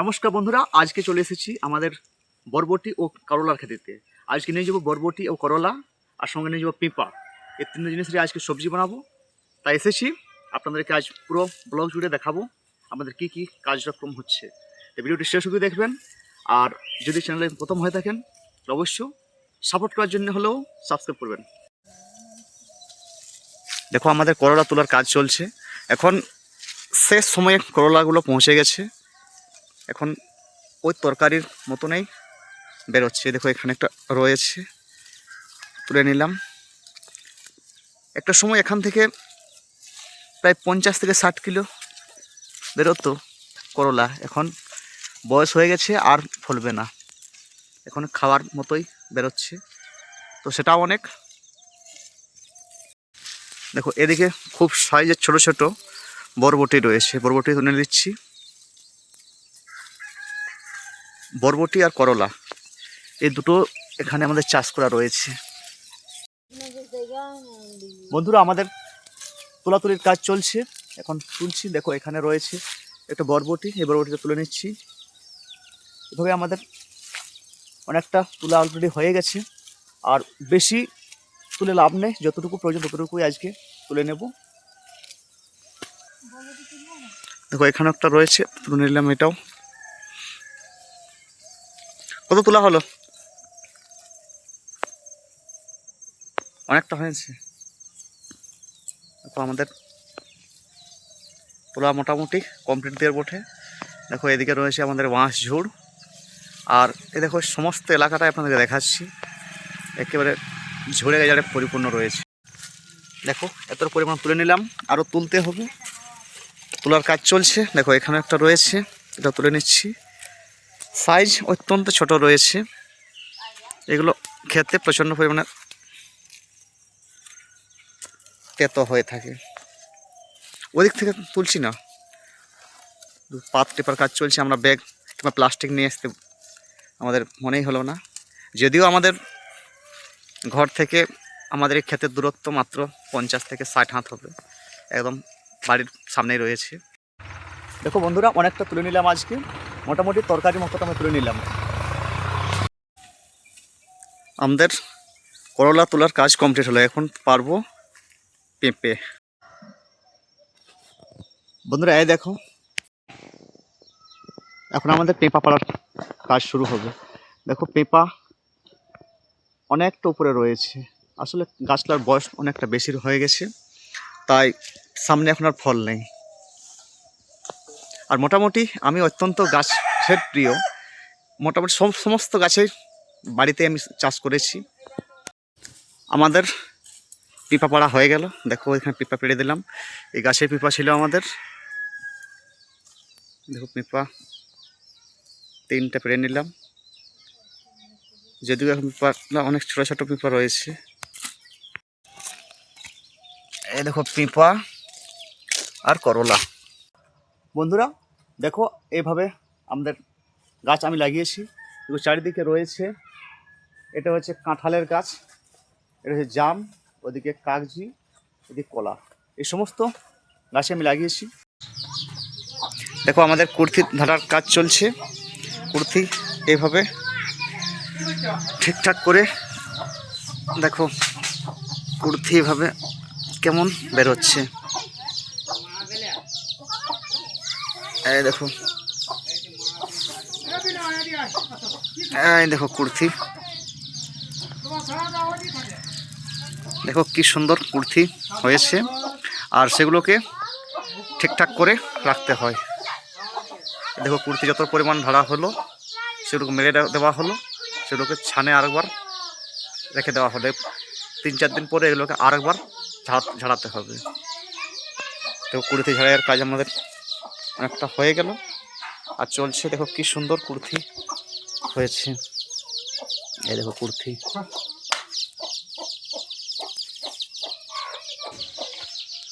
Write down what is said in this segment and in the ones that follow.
নমস্কার বন্ধুরা, আজকে চলে এসেছি আমাদের বরবটি ও করলার খেতেতে আজকে নিয়ে যাব বরবটি ও করলা, আর সঙ্গে নিয়ে যাব পেঁপা এই তিনটে জিনিস দিয়ে আজকে সবজি বানাবো। তাই এসেছি, আপনাদেরকে আজ পুরো ব্লগ জুড়ে দেখাবো, আমাদের কি কি কার্যক্রম হচ্ছে। তো ভিডিওটি শেষ অবধি দেখবেন, আর যদি চ্যানেলে প্রথম হয়ে থাকেন তো অবশ্যই সাপোর্ট করার জন্য হলেও সাবস্ক্রাইব করবেন। দেখো, আমাদের করলা তোলার কাজ চলছে। এখন শেষ সময়ে করলাগুলো পৌঁছে গেছে। এখন ওই তরকারির মতনেই বেরোচ্ছে। দেখো, এখানে একটা রয়েছে। তুলে নিলাম। একটা সময় এখান থেকে প্রায় পঞ্চাশ থেকে ষাট কিলো বেরোতো করলা। এখন বয়স হয়ে গেছে, আর ফলবে না। এখন খাওয়ার মতোই বেরোচ্ছে। তো সেটাও অনেক। দেখো, এদিকে খুব সাইজের ছোট ছোট বরবটি রয়েছে। বরবটি তুলে দিচ্ছি বরবটি আর করলা। এই দুটো এখানে আমাদের চাষ করা রয়েছে। বন্ধুরা, আমাদের তোলাতুলির কাজ চলছে। এখন তুলছি, দেখো এখানে রয়েছে একটা বরবটি। এই বরবটিটা তুলে নিচ্ছি। এভাবে আমাদের অনেকটা তুলা অলরেডি হয়ে গেছে। আর বেশি তুলে লাভ নেই। যতটুকু প্রয়োজন ততটুকুই আজকে তুলে নেব। দেখো, এখানে একটা রয়েছে। তুলে নিলাম এটাও। কত তোলা হলো? অনেকটা হয়েছে। দেখো আমাদের তোলা মোটামুটি কমপ্লিট দিয়ে বটে। দেখো এদিকে রয়েছে আমাদের বাঁশ ঝুড়। আর এ দেখো সমস্ত এলাকাটাই আপনাদেরকে দেখাচ্ছি। একেবারে ঝুড়ে গেজারে পরিপূর্ণ রয়েছে। দেখো, এত পরিমাণ তুলে নিলাম। আরও তুলতে হবে। তোলার কাজ চলছে। দেখো, এখানে একটা রয়েছে। এটা তুলে নিচ্ছি। সাইজ অত্যন্ত ছোট রয়েছে। এগুলো খেতে প্রচণ্ড পরিমাণে তেতো হয়ে থাকে। ওদিক থেকে তুলছি না। পাত টেপার কাজ চলছে, আমরা ব্যাগ কিংবা প্লাস্টিক নিয়ে আসতে আমাদের মনেই হলো না। যদিও আমাদের ঘর থেকে আমাদের এই ক্ষেতের দূরত্ব মাত্র পঞ্চাশ থেকে ষাট হাত হবে। একদম বাড়ির সামনেই রয়েছে। দেখো বন্ধুরা, অনেকটা তুলে নিলাম আজকে। মোটামুটি তরকারি মতো আমি তুলে নিলাম। আমাদের করলা তোলার কাজ কমপ্লিট হলো। এখন পারব পেঁপে। বন্ধুরা এই দেখো। এখন আমাদের পেঁপা পাড়ার কাজ শুরু হবে। দেখো পেঁপা অনেকটা উপরে রয়েছে। আসলে গাছটার বয়স অনেকটা বেশি হয়ে গেছে। তাই সামনে এখন আর ফল নেই। আর মোটামুটি আমি অত্যন্ত গাছের প্রিয়। মোটামুটি সমস্ত গাছের বাড়িতে আমি চাষ করেছি। আমাদের পিপা পাড়া হয়ে গেল। দেখো, এখানে পিপা পেড়ে দিলাম। এই গাছের পিপা ছিল আমাদের। দেখো, পিপা তিনটা পেড়ে নিলাম। যদিও এখন পিপা অনেক ছোটো ছোটো পিপা রয়েছে। এই দেখো, পিপা আর করলা। বন্ধুরা দেখো, এভাবে আমাদের গাছ আমি লাগিয়েছি। এগুলো চারিদিকে রয়েছে, এটা হচ্ছে কাঁঠালের গাছ, এটা হচ্ছে জাম, ওদিকে কাগজি, এদিকে কলা। এই সমস্ত গাছে আমি লাগিয়েছি। দেখো, আমাদের কুর্তি ধারার কাজ চলছে। কুর্তি এইভাবে ঠিকঠাক করে, দেখো, কুর্তি এভাবে কেমন বেরোচ্ছে। এই দেখো। এই দেখো কুর্তি। দেখো কি সুন্দর কুর্তি হয়েছে। আর সেগুলোকে ঠিকঠাক করে রাখতে হয়। দেখো কুর্তি যত পরিমাণ ভাড়া হলো, সেগুলোকে মেরে দেওয়া হলো। সেগুলোকে ছানে আরেকবার রেখে দেওয়া হলো। তিন চার দিন পরে এগুলোকে আরেকবার ঝাড়া ঝাড়াতে হবে। তো কুর্তি ঝাড়াইয়ের কাজ আমাদের অনেকটা হয়ে গেল। আর চলছে, দেখো কি সুন্দর কুর্তি হয়েছে। এই দেখো কুর্তি।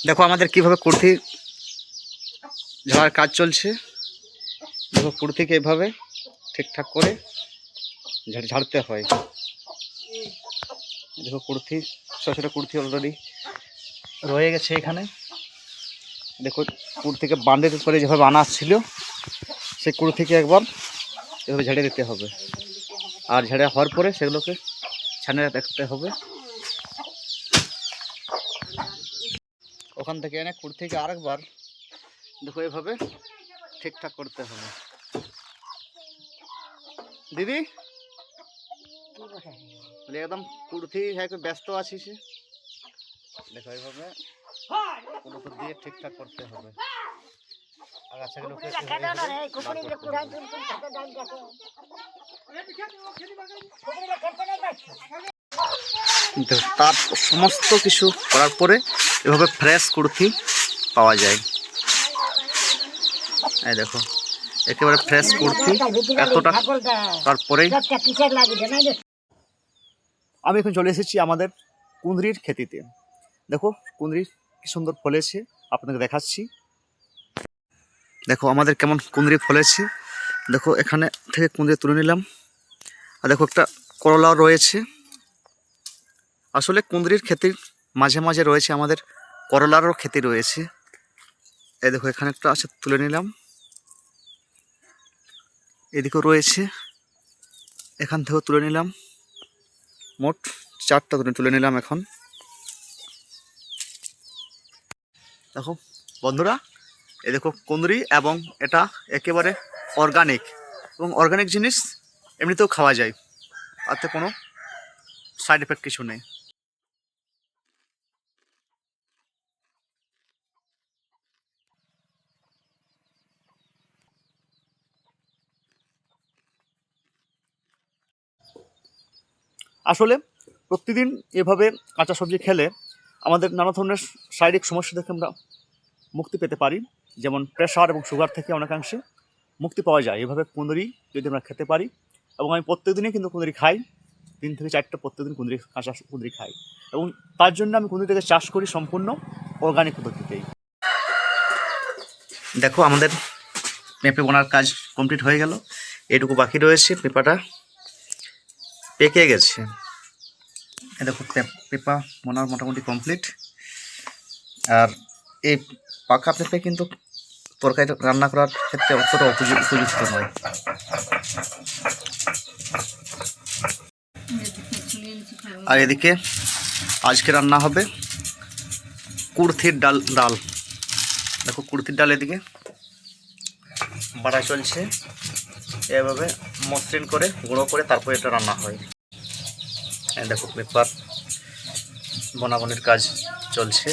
দেখো আমাদের কীভাবে কুর্তি ঝাড়ার কাজ চলছে। দেখো কুর্তিকে এভাবে ঠিকঠাক করে ঝাড়তে হয়। দেখো কুর্তি, ছোটো ছোটো কুর্তি অলরেডি রয়ে গেছে এখানে। দেখো কুর্তিকে বান্ডেল করে যেভাবে আনা ছিল, সেই কুড়ো থেকে একবার এভাবে ঝেড়ে দিতে হবে। আর ঝেড়ে হওয়ার পরে সেগুলোকে ছানে রাখতে হবে। ওখান থেকে এনে কুড় থেকে আরেকবার দেখো, এভাবে ঠিকঠাক করতে হবে। দিদি? একদম কুর্তি হ্যাঁ ব্যস্ত আছিস? দেখো এইভাবে দিয়ে ঠিকঠাক করতে হবে। আগাছাগুলোকে তার সমস্ত কিছু করার পরে এভাবে ফ্রেশ কুর্তি পাওয়া যায়। এই দেখো একেবারে ফ্রেশ কুর্তি এতটা তারপরেই আমি এখন চলে এসেছি আমাদের কুঁদরির খেতিতে। দেখো কুঁদরি কি সুন্দর ফলেছে আপনাদের দেখাচ্ছি। দেখো, আমাদের কেমন কুঁদরি ফলেছে দেখো, এখানে থেকে কুঁদরি তুলে নিলাম। আর দেখো, একটা করলাও রয়েছে। আসলে কুঁদরির ক্ষেতির মাঝে মাঝে রয়েছে, আমাদের করলারও ক্ষেতি রয়েছে। এই দেখো, এখানে একটা আছে, তুলে নিলাম। এদিকেও রয়েছে। এখান থেকেও তুলে নিলাম। মোট চারটা তুলে তুলে নিলাম এখন। দেখো, বন্ধুরা, এই দেখো কুঁদরি এবং এটা একেবারে অর্গানিক এবং অর্গানিক জিনিস এমনিতেও খাওয়া যায়। তাতে কোনো সাইড এফেক্ট কিছু নেই। আসলে প্রতিদিন এভাবে কাঁচা সবজি খেলে আমাদের নানা ধরনের শারীরিক সমস্যা থেকে আমরা মুক্তি পেতে পারি। যেমন প্রেশার এবং সুগার থেকে অনেকাংশে মুক্তি পাওয়া যায়। এভাবে কুঁদরি যদি আমরা খেতে পারি এবং আমি প্রত্যেকদিনই কিন্তু কুঁদরি খাই। তিন থেকে চারটে প্রত্যেকদিন কুঁদরি কাঁচা কুঁদরি খাই এবং তার জন্য আমি কুঁদরিটাকে চাষ করি সম্পূর্ণ অর্গানিক পদ্ধতিতেই। দেখো আমাদের পেঁপে বোনার কাজ কমপ্লিট হয়ে গেল। এটুকু বাকি রয়েছে পেঁপাটা পেকে গেছে। দেখো পেঁপা বোনার মোটামুটি কমপ্লিট আর এই পাকা পেঁপে কিন্তু তরকারি রান্না করার ক্ষেত্রে অতটা উপযু- উপযুক্ত নয়। আর এদিকে আজকে রান্না হবে কুর্থির ডাল ডাল। দেখো কুর্থির ডাল এদিকে বাড়া চলছে। এভাবে মসৃণ করে, গুঁড়ো করে তারপর এটা রান্না হয়। দেখো পেপার বনাবনির কাজ চলছে।